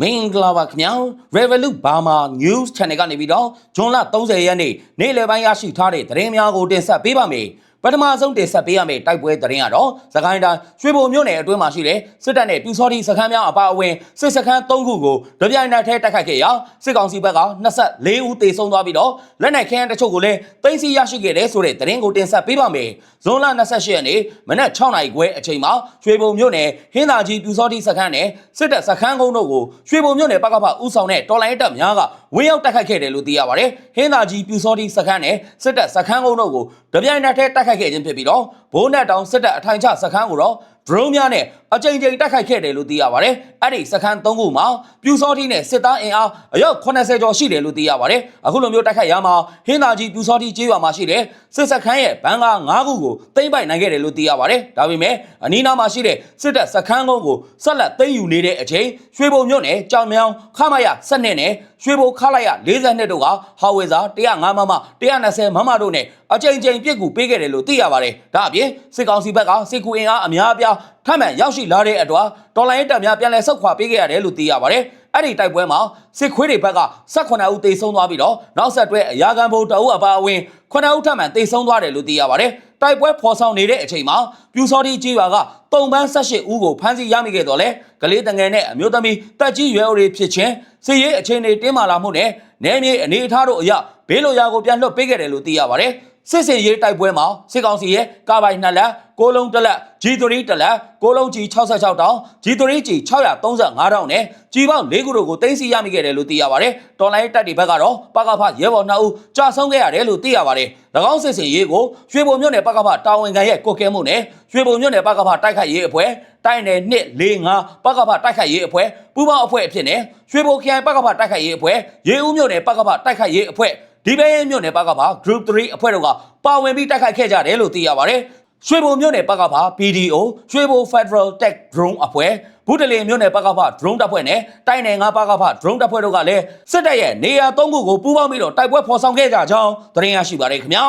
မင်္ဂလာပါခင်ဗျာ Revolut Burma News Channel ကနေပြီးတော့ဇွန်လ30ရက်နေ့နေ့လယ်ပိုင်းရရှိထားတဲ့သတင်းများကိုတင်ဆက်ပေးပါမယ် ပထမဆုံးတင်ဆက်ပေးရမယ့်တိုက်ပွဲသတင်းကတော့သခိုင်းတိုင်းရွှေဘုံမြို့နယ်အတွင်းမှာရှိတဲ့စစ်တပ်နဲ့ပြူစောတိစခန်းများအပါအဝင်စစ်စခန်း3ခုကိုတပြိုင်နက်တည်းတိုက်ခိုက်ခဲ့ရာစစ်ကောင်စီဘက်က24ဦးသေဆုံးသွားပြီးတော့လက်နက်ခဲယမ်းတချို့ကိုလည်းသိမ်းဆည်းရရှိခဲ့တဲ့ဆိုတဲ့သတင်းကိုတင်ဆက်ပေးပါမယ်ဇွန်လ28ရက်နေ့မနက်6နာရီခွဲအချိန်မှာရွှေဘုံမြို့နယ်ဟင်းသာကြီးပြူစောတိစခန်းနဲ့စစ်တပ်စခန်းကုန်းတို့ကိုရွှေဘုံမြို့နယ်ပကဖဦးဆောင်တဲ့တော်လိုင်းတပ်များက ဝင်းရောက်တိုက်ခိုက်ခဲ့တယ်လို့သိရပါတယ်ဟင်းသာကြီးပြူစောတိစခန်းနဲ့စစ်တပ်စခန်းကုန်းတို့ကိုတပြိုင်နက်တည်းတိုက်ခိုက်ခဲ့ခြင်းဖြစ်ပြီးတော့ဘိုးနဲ့တောင်စစ်တပ်အထိုင်ချစခန်းကိုတော့ drone များနဲ့အကြိမ်ကြိမ်တိုက်ခိုက်ခဲ့တယ်လို့သိရပါတယ်။အဲ့ဒီစခန်း၃ခုမှာပြူစောတိနဲ့စစ်သားအင်အားအယောက်80ကျော်ရှိတယ်လို့သိရပါတယ်။အခုလိုမျိုးတိုက်ခိုက်ရမှာဟင်းသာကြီးပြူစောတိကျေးရွာမှာရှိတဲ့စစ်စခန်းရဲ့ဘန်ကာ၅ခုကိုသိမ်းပိုက်နိုင်ခဲ့တယ်လို့သိရပါတယ်။ဒါပေမဲ့အနီးနားမှာရှိတဲ့စစ်တပ်စခန်းကုန်းကိုဆက်လက်သိမ်းယူနေတဲ့အချိန်ရွှေဘုံမြို့နယ်ကြောင်မြောင်ခမရစနစ်နဲ့ရွှေဘိုခလာရ42တို့ကဟာဝေဇာ105မမ120မမတို့နဲ့ အကြိမ်ကြိမ်ပြစ်ကူပေးခဲ့တယ်လို့သိရပါတယ်။ဒါအပြင်စစ်ကောင်စီဘက်ကစစ်ကူအင်အားအများအပြားထပ်မံရောက်ရှိလာတဲ့အတွက်တော်လိုင်းတပ်များပြန်လည်ဆုတ်ခွာပေးခဲ့ရတယ်လို့သိရပါတယ်။အဲ့ဒီတိုက်ပွဲမှာစစ်ခွေးတွေဘက်က18ဦးသေဆုံးသွားပြီးတော့နောက်ဆက်တွဲအရာခံဘုံတအုပ်အပါအဝင်9ဦးထပ်မံသေဆုံးသွားတယ်လို့သိရပါတယ်။တိုက်ပွဲဖော်ဆောင်နေတဲ့အချိန်မှာပြူစောတိကြီးရွာကတုံပန်း18ဦးကိုဖမ်းဆီးရမိခဲ့တော့လေကလေးတငယ်နဲ့အမျိုးသမီးတက်ကြီးရွယ်အိုတွေဖြစ်ချင်းစစ်ရေးအခြေအနေတင်းမာလာမှုနဲ့နယ်မြေအနေအထားတို့အရဘေးလိုရာကိုပြန်လွှတ်ပေးခဲ့တယ်လို့သိရပါတယ်။ စစ်စင်ရေးတိုက်ပွဲမှာစစ်ကောင်စီရဲ့ကာပိုင်နှစ်လက်ကိုလုံးတစ်လက် G3 တစ်လက်ကိုလုံးကြီး66တောင် G3 ကြီး635တောင်နဲ့ကြီးပေါင်း၄ခုတို့ကိုတင်စီရမိခဲ့တယ်လို့သိရပါတယ်။တော်လိုင်းတပ်တွေဘက်ကတော့ပကဖရဲဘော်2ဦးကြာဆုံးခဲ့ရတယ်လို့သိရပါတယ်။၎င်းစစ်စင်ရေးကိုရွှေဘုံမြို့နယ်ပကဖတာဝန်ခံရဲ့ကိုကဲမှုနဲ့ရွှေဘုံမြို့နယ်ပကဖတိုက်ခိုက်ရေးအဖွဲ့တိုင်းနယ်1 4 5ပကဖတိုက်ခိုက်ရေးအဖွဲ့ပူးပေါင်းအဖွဲ့အဖြစ်နဲ့ရွှေဘုံခရိုင်ပကဖတိုက်ခိုက်ရေးအဖွဲ့ရေဦးမြို့နယ်ပကဖတိုက်ခိုက်ရေးအဖွဲ့ ဒီပဲရင်မြို့နယ်ပကဖ group 3အဖွဲ့တို့ကပါဝင်ပြီးတိုက်ခိုက်ခဲ့ကြတယ်လို့သိရပါတယ်။ရွှေဘုံမြို့နယ်ပကဖ PDO ရွှေဘုံ Federal Tech Drone အဖွဲ့ဘူးတလင်မြို့နယ်ပကဖ drone တပ်ဖွဲ့နဲ့တိုင်းနယ်ငါပကဖ drone တပ်ဖွဲ့တို့ကလည်းစစ်တပ်ရဲ့နေရာ၃ခုကိုပူးပေါင်းပြီးတော့တိုက်ပွဲဖော်ဆောင်ခဲ့ကြကြောင်းသတင်းရရှိပါတယ်ခင်ဗျာ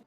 ။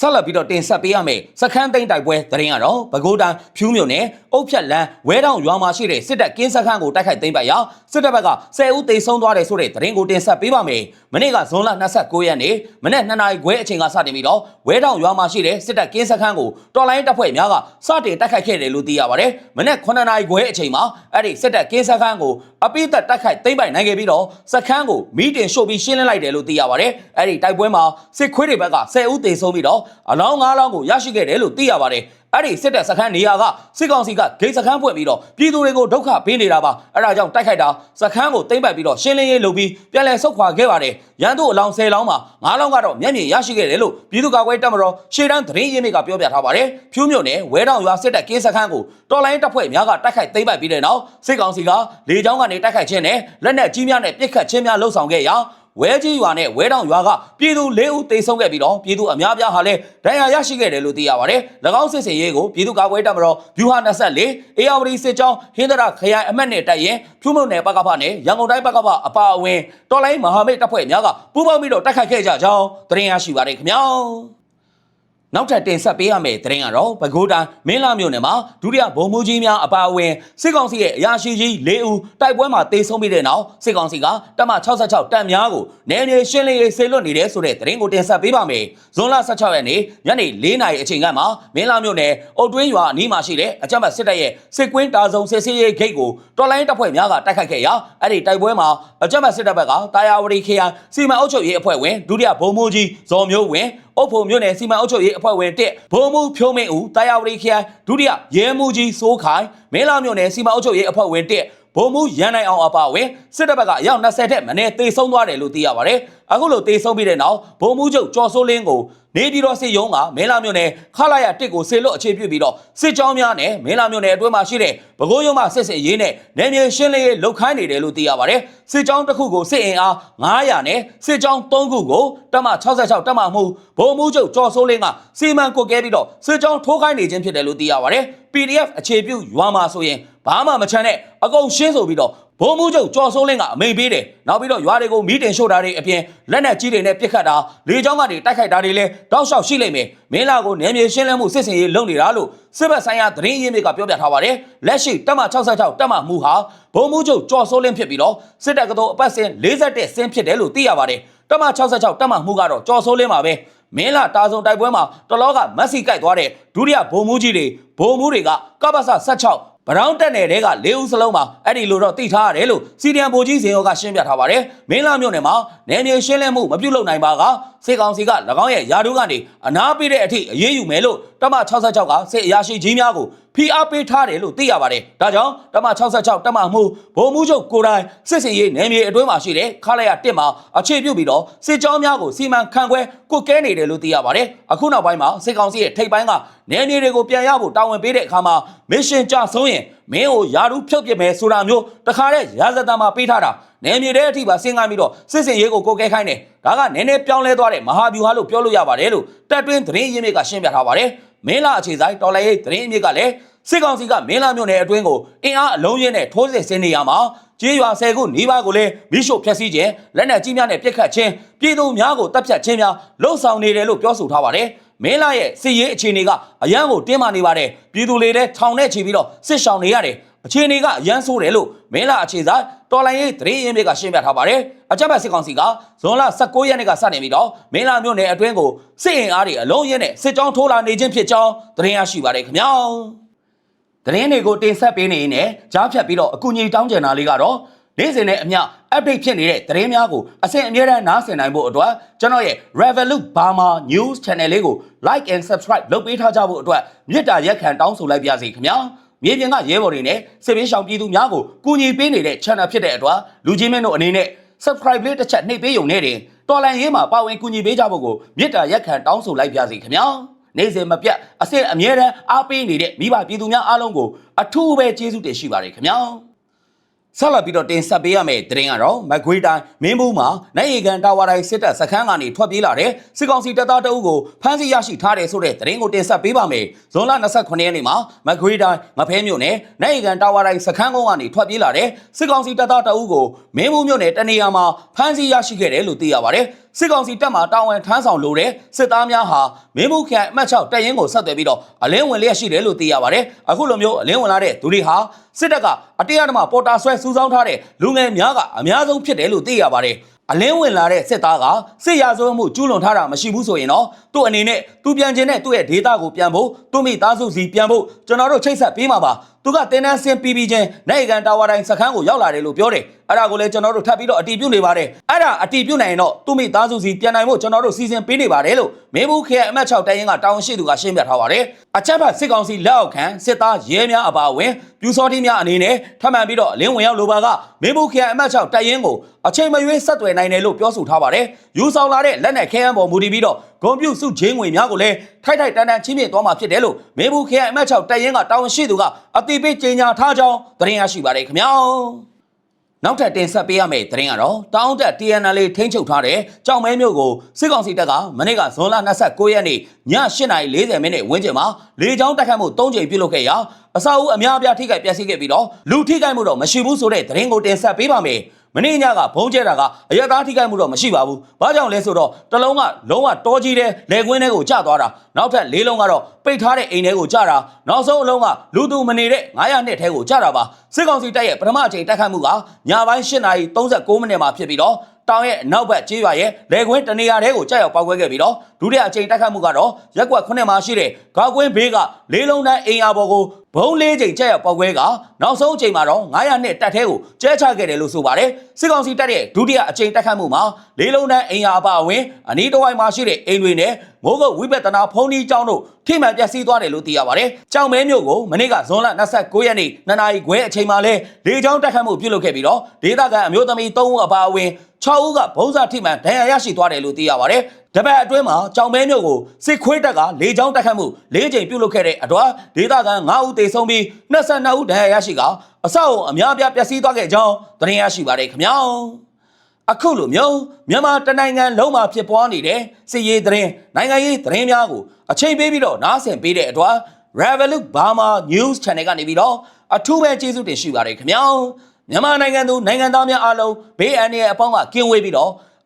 ဆက်လက်ပြီးတော့တင်ဆက်ပေးရမယ်စခန်းသိမ်းတိုက်ပွဲသတင်းကတော့ပဲခူးတန်းဖြူးမြို့နယ်အုတ်ဖြတ်လန်းဝဲတောင်ရွာမှာရှိတဲ့စစ်တပ်ကင်းစခန်းကိုတိုက်ခိုက်သိမ်းပိုက်ရာစစ်တပ်ဘက်က10ဦးသေဆုံးသွားတယ်ဆိုတဲ့သတင်းကိုတင်ဆက်ပေးပါမယ်မနေ့ကဇွန်လ29ရက်နေ့မနေ့2နာရီခွဲအချိန်ကစတင်ပြီးတော့ဝဲတောင်ရွာမှာရှိတဲ့စစ်တပ်ကင်းစခန်းကိုတော်လိုင်းတပ်ဖွဲ့များကစတင်တိုက်ခိုက်ခဲ့တယ်လို့သိရပါတယ်မနေ့9နာရီခွဲအချိန်မှာအဲ့ဒီစစ်တပ်ကင်းစခန်းကိုအပိသက်တိုက်ခိုက်သိမ်းပိုက်နိုင်ခဲ့ပြီးတော့စခန်းကိုမီးတင်ရှို့ပြီးရှင်းလင်းလိုက်တယ်လို့သိရပါတယ်အဲ့ဒီတိုက်ပွဲမှာစစ်ခွေးတွေဘက်က10ဦးသေဆုံးပြီးတော့အလောင်း9လောင်းကိုရရှိခဲ့တယ်လို့သိရပါတယ် အဲ့ဒီစစ်တပ်စခန်းနေရာကစစ်ကောင်စီကဂိတ်စခန်းဖွင့်ပြီးတော့ပြည်သူတွေကိုဒုက္ခပေးနေတာပါအဲ့ဒါကြောင့်တိုက်ခိုက်တာစခန်းကိုသိမ်းပိုက်ပြီးတော့ရှင်းလင်းရေးလုပ်ပြီးပြန်လည်ဆုတ်ခွာခဲ့ပါတယ်ရန်သူအလောင်း10လောင်းမှာ9လောင်းကတော့မျက်မြင်ရရှိခဲ့တယ်လို့ပြည်သူ့ကာကွယ်တပ်မတော်ရှေ့တန်းသတင်းရင်းမြစ်ကပြောပြထားပါတယ်ဖြူးမြို့နယ်ဝဲတောင်ရွာစစ်တပ်ကင်းစခန်းကိုတော်လိုင်းတပ်ဖွဲ့များကတိုက်ခိုက်သိမ်းပိုက်ပြီးတဲ့နောက်စစ်ကောင်စီကလေကြောင်းကနေတိုက်ခိုက်ခြင်းနဲ့လက်နက်ကြီးများနဲ့ပစ်ခတ်ခြင်းများလှုံ့ဆော်ခဲ့ရာ ဝဲကြီးရွာနဲ့ဝဲတောင်ရွာကပြည်သူ၄ဦးတိတ်ဆုံးခဲ့ပြီးတော့ပြည်သူအများပြားဟာလည်းဒဏ်ရာရရှိခဲ့တယ်လို့သိရပါတယ်။၎င်းစစ်စင်ရေးကိုပြည်သူ့ကာကွယ်တပ်မတော်ဗျူဟာ24အေယာဝတီစစ်ကြောင်းဟင်းဒရာခရိုင်အမတ်နဲ့တိုက်ရင်ဖြူမုံနယ်ပကဖနဲ့ရန်ကုန်တိုင်းပကဖအပါအဝင်တော်လိုင်းမဟာမိတ်တပ်ဖွဲ့များကပူးပေါင်းပြီးတော့တိုက်ခိုက်ခဲ့ကြကြောင်းသတင်းရရှိပါတယ်ခင်ဗျာ။ နောက်ထပ်တင်ဆက်ပေးရမယ့်သတင်းကတော့ပဲခူးတိုင်းမင်းလာမြို့နယ်မှာဒုတိယဗိုလ်မှူးကြီးများအပါအဝင်စစ်ကောင်စီရဲ့အရာရှိကြီး၄ဦးတိုက်ပွဲမှာတေဆုံးပြီးတဲ့နောက်စစ်ကောင်စီကတပ်မ66တပ်များကိုနယ်မြေရှင်းလင်းရေးဆေလွတ်နေတယ်ဆိုတဲ့သတင်းကိုတင်ဆက်ပေးပါမယ်။ဇွန်လ16ရက်နေ့ညနေ4နာရီအချိန်ကမှမင်းလာမြို့နယ်အုတ်တွင်းရွာအနီးမှာရှိတဲ့အကြမ်းဖက်စစ်တပ်ရဲ့စစ်ကွင်းတာဆုံစစ်ဆေးရေးဂိတ်ကိုတော်လိုင်းတပ်ဖွဲ့များကတိုက်ခိုက်ခဲ့ရာအဲ့ဒီတိုက်ပွဲမှာအကြမ်းဖက်စစ်တပ်ဘက်ကတာယာဝတီခရိုင်စီမံအုပ်ချုပ်ရေးအဖွဲ့ဝင်ဒုတိယဗိုလ်မှူးကြီးဇော်မျိုးဝင်း အုပ်ဖို့မြို့နယ်စီမံအုပ်ချုပ်ရေးအဖွဲ့ဝင်တစ်ဗိုလ်မှူးဖြိုးမင်းဦးတာယာဝတီခရိုင်ဒုတိယရဲမှူးကြီးစိုးခိုင်မင်းလာမြို့နယ်စီမံအုပ်ချုပ်ရေးအဖွဲ့ဝင်တစ်ဗိုလ်မှူးရန်နိုင်အောင်အပါအဝင်စစ်တပ်ဘက်ကအယောက်20ထက်မနည်းတေဆုံးသွားတယ်လို့သိရပါတယ်။အခုလိုတေဆုံးပြီးတဲ့နောက်ဗိုလ်မှူးချုပ်ကျော်စိုးလင်းကို နေပြည်တော်စစ်ရုံးကမင်းလာမြို့နယ်ခလာရတစ်ကိုဆေလွတ်အခြေပြုပြီးတော့စစ်ကြောင်းများနဲ့မင်းလာမြို့နယ်အတွင်းမှာရှိတဲ့ဗကိုးရုံးမှစစ်စစ်ရေးနဲ့နယ်မြေရှင်းလင်းရေးလုပ်ခိုင်းနေတယ်လို့သိရပါတယ်။စစ်ကြောင်းတစ်ခုကိုစစ်အင်အား900နဲ့စစ်ကြောင်း3ခုကိုတပ်မ66တပ်မမှုဗိုလ်မှူးချုပ်ကျော်စိုးလင်းကစီမံကွက်ကဲပြီးတော့စစ်ကြောင်းထိုးခိုင်းနေခြင်းဖြစ်တယ်လို့သိရပါတယ်။ PDF အခြေပြုရွာမှာဆိုရင်ဘာမှမချမ်းနဲ့အကုန်ရှင်းဆိုပြီးတော့ ဘုံမှုချုပ်ကြော်စိုးလင်းကအမိန်ပေးတယ်နောက်ပြီးတော့ရွာတွေကိုမီးတင်ရှို့တာတွေအပြင်လက်နက်ကြီးတွေနဲ့ပစ်ခတ်တာလေကြောင်းကနေတိုက်ခိုက်တာတွေလည်းတောက်လျှောက်ရှိလိမ့်မယ်မင်းလာကိုနယ်မြေရှင်းလင်းမှုစစ်စင်ရေးလုပ်နေတာလို့စစ်ဘက်ဆိုင်ရာသတင်းရင်းမြစ်ကပြောပြထားပါတယ်လက်ရှိတပ်မ66တပ်မမှုဟာဘုံမှုချုပ်ကြော်စိုးလင်းဖြစ်ပြီးတော့စစ်တပ်ကတော့အပတ်စဉ်41ဆင်းဖြစ်တယ်လို့သိရပါတယ်တပ်မ66တပ်မမှုကတော့ကြော်စိုးလင်းပါပဲမင်းလာတာဆုံတိုက်ပွဲမှာတလောကမက်ဆီကြိုက်သွားတဲ့ဒုတိယဘုံမှုကြီးတွေဘုံမှုတွေကကပ္ပစ16 ဗရောင်းတက်နယ်တဲက၄ဦးစလုံးမှာအဲ့ဒီလိုတော့သိထားရတယ်လို့စီဒီအမ်ဘိုကြီးစင်ရောကရှင်းပြထားပါတယ်။မင်းလာမြို့နယ်မှာနယ်မြေရှင်းလင်းမှုမပြုလုပ်နိုင်ပါကစေကောင်စီက၎င်းရဲ့ယာတို့ကနေအနာပေးတဲ့အထိအရေးယူမယ်လို့တမ66ကစစ်အရာရှိကြီးများကိုဖိအားပေးထားတယ်လို့သိရပါတယ်။ဒါကြောင့်တမ66တမမှုဗိုလ်မှူးချုပ်ကိုတိုင်စစ်စင်ရေးနယ်မြေအတွင်းမှာရှိတဲ့ခလာရ1မှာအခြေပြုပြီးတော့စစ်ကြောင်းများကိုစီမံခန့်ခွဲကုတ်ကဲနေတယ်လို့သိရပါတယ်။အခုနောက်ပိုင်းမှာစစ်ကောင်စီရဲ့ထိပ်ပိုင်းကနယ်မြေတွေကိုပြန်ရဖို့တာဝန်ပေးတဲ့အခါမှာမစ်ရှင်ကြဆုံးရင်မင်းကိုယာရုဖြုတ်ပစ်မယ်ဆိုတာမျိုးတခါတည်းရာဇသံမှာပေးထားတာ နယ်မြေတဲ့အထိပါဆင်းကားပြီးတော့စစ်စင်ရေးကိုကိုကဲခိုင်းတယ်ဒါကနည်းနည်းပြောင်းလဲသွားတဲ့မဟာဗျူဟာလို့ပြောလို့ရပါတယ်လို့တက်တွင်းသတင်းရင်းမြစ်ကရှင်းပြထားပါတယ်မင်းလာအခြေဆိုင်တော်လိုင်းရေးသတင်းရင်းမြစ်ကလည်းစစ်ကောင်စီကမင်းလာမြို့နယ်အတွင်းကိုအင်အားအလုံးရင်းနဲ့ထိုးစစ်ဆင်နေရမှာကျေးရွာဆယ်ခုနီးပါးကိုလည်းမိရှို့ဖျက်ဆီးခြင်းလက်နက်ကြီးများနဲ့ပစ်ခတ်ခြင်းပြည်သူများကိုတပ်ဖြတ်ခြင်းများလှုံ့ဆော်နေတယ်လို့ပြောဆိုထားပါတယ်မင်းလာရဲ့စစ်ရေးအခြေအနေကအရန်ကိုတင်းမာနေပါတယ်ပြည်သူတွေလည်းထောင်နဲ့ချီပြီးတော့စစ်ရှောင်နေရတယ်အခြေအနေကအရန်ဆိုးတယ်လို့မင်းလာအခြေဆိုင် တော်လိုင်းရေးသတင်းရင်းမြစ်ကရှင်းပြထားပါတယ်အကြမ်းဖက်စစ်ကောင်စီကဇွန်လ16ရက်နေ့ကစတင်ပြီးတော့မင်းလာမြို့နယ်အတွင်းကိုစစ်အင်အားတွေအလုံးရင်းနဲ့စစ်ကြောင်းထိုးလာနေခြင်းဖြစ်ကြောင်းသတင်းရရှိပါတယ်ခင်ဗျာသတင်းတွေကိုတင်ဆက်ပေးနေရင်လည်းကြားဖြတ်ပြီးတော့အကူအညီတောင်းကြတာလေးကတော့နေ့စဉ်နဲ့အမျှ update ဖြစ်နေတဲ့သတင်းများကိုအစဉ်အမြဲတမ်းနားဆင်နိုင်ဖို့အတွက်ကျွန်တော်ရဲ့ Revolut Burma News Channel လေးကို like and subscribe လုပ်ပေးထားကြဖို့အတွက်မေတ္တာရက်ခံတောင်းဆိုလိုက်ပါစီခင်ဗျာ မြေပြင်ကရဲဘော်တွေနဲ့စစ်ပေးရှောင်ပြည်သူများကိုကူညီပေးနေတဲ့ channel ဖြစ်တဲ့အတွက်လူချင်းမင်းတို့အနေနဲ့ subscribe လေးတစ်ချက်နှိပ်ပေးရုံနဲ့တင်တော်လန်ရေးမှာပါဝင်ကူညီပေးကြဖို့ကိုမေတ္တာရက်ခံတောင်းဆိုလိုက်ပါစီခင်ဗျာနေ့စဉ်မပြတ်အစစ်အမြဲတမ်းအားပေးနေတဲ့မိဘပြည်သူများအားလုံးကိုအထူးပဲကျေးဇူးတင်ရှိပါတယ်ခင်ဗျာ ဆက်လက်ပြီးတော့တင်ဆက်ပေးရမယ့်သတင်းကတော့မကွေးတိုင်းမင်းဘူးမှာနိုင်ရီကန်တာဝါတိုင်းစစ်တပ်စခန်းကနေထွက်ပြေးလာတဲ့စစ်ကောင်စီတပ်သားတအုပ်ကိုဖမ်းဆီးရရှိထားတယ်ဆိုတဲ့သတင်းကိုတင်ဆက်ပေးပါမယ်။ဇွန်လ28ရက်နေ့မှာမကွေးတိုင်းငဖဲမြို့နယ်နိုင်ရီကန်တာဝါတိုင်းစခန်းကုန်းကနေထွက်ပြေးလာတဲ့စစ်ကောင်စီတပ်သားတအုပ်ကိုမင်းဘူးမြို့နယ်တနေရာမှာဖမ်းဆီးရရှိခဲ့တယ်လို့သိရပါတယ်။ စစ်ကောင်စီတပ်မှတာဝန်ထမ်းဆောင်လိုတဲ့စစ်သားများဟာမင်းဘူးခရိုင်အမှတ်6တပ်ရင်းကိုဆက်သွယ်ပြီးတော့အလင်းဝင်လျက်ရှိတယ်လို့သိရပါတယ်။အခုလိုမျိုးအလင်းဝင်လာတဲ့သူတွေဟာစစ်တပ်ကအတရားဓမ္မပေါ်တာဆွဲစူးစောင်းထားတဲ့လူငယ်များကအများဆုံးဖြစ်တယ်လို့သိရပါတယ်။အလင်းဝင်လာတဲ့စစ်သားကစစ်ရာဇဝတ်မှုကျူးလွန်ထားတာမရှိဘူးဆိုရင်တော့သူ့အနေနဲ့သူပြန်ခြင်းနဲ့သူ့ရဲ့ဒေတာကိုပြန်ဖို့သူ့မိသားစုစီပြန်ဖို့ကျွန်တော်တို့ချိတ်ဆက်ပေးမှာပါ သူကတင်းတန်းဆင်းပြီးပြီးချင်းနိုင်ကန်တာဝါတိုင်းစခန်းကိုရောက်လာတယ်လို့ပြောတယ်အဲ့ဒါကိုလည်းကျွန်တော်တို့ထပ်ပြီးတော့အတီးပြုတ်နေပါတယ်အဲ့ဒါအတီးပြုတ်နိုင်ရင်တော့သူ့မိသားစုစီပြန်နိုင်ဖို့ကျွန်တော်တို့စီစဉ်ပေးနေပါတယ်လို့မင်းဘူးခေအမတ်6တိုင်းရင်ကတာဝန်ရှိသူကရှင်းပြထားပါတယ်အချက်ဖတ်စစ်ကောင်စီလက်အောက်ခံစစ်သားရဲများအပါအဝင်ပြူစောတိများအနေနဲ့ထပ်မံပြီးတော့အလင်းဝင်ရောက်လိုပါကမင်းဘူးခေအမတ်6တိုင်းရင်ကိုအချိန်မရွေးဆက်သွယ်နိုင်တယ်လို့ပြောဆိုထားပါတယ်ယူဆောင်လာတဲ့လက်နက်ခဲယမ်းပေါ်မူတည်ပြီးတော့ ဂုံပြုစုချင်းငွေများကိုလည်းထိုက်ထိုက်တန်တန်ချင်းမြင့်သွားမှာဖြစ်တယ်လို့မင်းဘူးခေအမတ်6တိုင်းရင်ကတာဝန်ရှိသူကအတိပေးကြေညာထားကြောင်းသတင်းရရှိပါတယ်ခင်ဗျာနောက်ထပ်တင်ဆက်ပေးရမယ့်သတင်းကတော့တောင်းတက် TNL ထိန်းချုပ်ထားတဲ့ကြောင်မဲမြို့ကိုစစ်ကောင်စီတပ်ကမနေ့ကဇွန်လ29ရက်နေ့ည8:40မိနစ်ဝန်းကျင်မှာလေကြောင်းတိုက်ခတ်မှု၃ကြိမ်ပြုလုပ်ခဲ့ရာအစာအုပ်အများအပြားထိခိုက်ပျက်စီးခဲ့ပြီးတော့လူထိခိုက်မှုတော့မရှိဘူးဆိုတဲ့သတင်းကိုတင်ဆက်ပေးပါမယ်။ မင်းညကဘုံကျဲတာကအရသားထိခိုက်မှုတော့မရှိပါဘူး။ဘာကြောင့်လဲဆိုတော့တလုံးကလုံးဝတောကြီးတဲ့လေကွင်းထဲကိုကျသွားတာနောက်ထပ်လေးလုံးကတော့ပိတ်ထားတဲ့အိမ်ထဲကိုကျတာနောက်ဆုံးအလုံးကလူသူမနေတဲ့900နှစ်ထဲကိုကျတာပါစစ်ကောင်စီတပ်ရဲ့ပထမအချိန်တိုက်ခတ်မှုကညပိုင်း8:39မိနစ်မှာဖြစ်ပြီးတော့တောင်ရဲ့အနောက်ဘက်ကျေးရွာရဲ့လေကွင်းတနေရာတဲကိုကြောက်ရောက်ပောက်ကွဲခဲ့ပြီးတော့ဒုတိယအချိန်တိုက်ခတ်မှုကတော့ရက်ကွက်9မှာရှိတဲ့ဂါကွင်းဘေးကလေးလုံးတန်းအိမ်ယာပေါ်ကိုဘုံလေးချိန်ကြောက်ရောက်ပောက်ကွဲကနောက်ဆုံးအချိန်မှာတော့900နှစ်တက်ထဲကိုကျဲချခဲ့တယ်လို့ဆိုပါတယ်စစ်ကောင်စီတပ်ရဲ့ဒုတိယအချိန်တိုက်ခတ်မှုမှာလေးလုံးတန်းအိမ်ယာအပါအဝင်အနီးတစ်ဝိုက်မှာရှိတဲ့အိမ်တွေနဲ့မိုးကုတ်ဝိပဿနာဖုံးကြီးကျောင်းတို့ထိမှန်ပျက်စီးသွားတယ်လို့သိရပါတယ်။ကြောင်မဲမြို့ကိုမနေ့ကဇွန်လ29ရက်နေ့နနာရီခွဲအချိန်မှာလဲလေကြောင်းတက်ခတ်မှုပြုလုပ်ခဲ့ပြီးတော့ဒေသခံအမျိုးသမီး3ဦးအပါအဝင်6ဦးကဘုံစာထိမှန်ဒဏ်ရာရရှိသွားတယ်လို့သိရပါတယ်။ တပတ်အတွင်းမှာကြောင်မဲမြို့ကိုစစ်ခွေးတပ်ကလေကြောင်းတက်ခတ်မှု၄ကြိမ်ပြုလုပ်ခဲ့တဲ့အတွက်ဒေသခံ9ဦးသေဆုံးပြီး22ဦးဒဏ်ရာရရှိကအဆောက်အုံအများအပြားပျက်စီးသွားခဲ့ကြောင်းသတင်းရရှိပါတယ်ခင်ဗျာ။အခုလိုမျိုးမြန်မာတနိုင်ငံလုံးမှာဖြစ်ပွားနေတဲ့စစ်ရေးသတင်းနိုင်ငံရေးသတင်းများကိုအချိန်ပေးပြီးတော့နားဆင်ပေးတဲ့အတွက် Revolut Burma News Channel ကနေပြီးတော့အထူးပဲကျေးဇူးတင်ရှိပါတယ်ခင်ဗျာမြန်မာနိုင်ငံသူနိုင်ငံသားများအားလုံးဘေးအန္တရာယ်အပေါင်းကကင်းဝေးပြီးတော့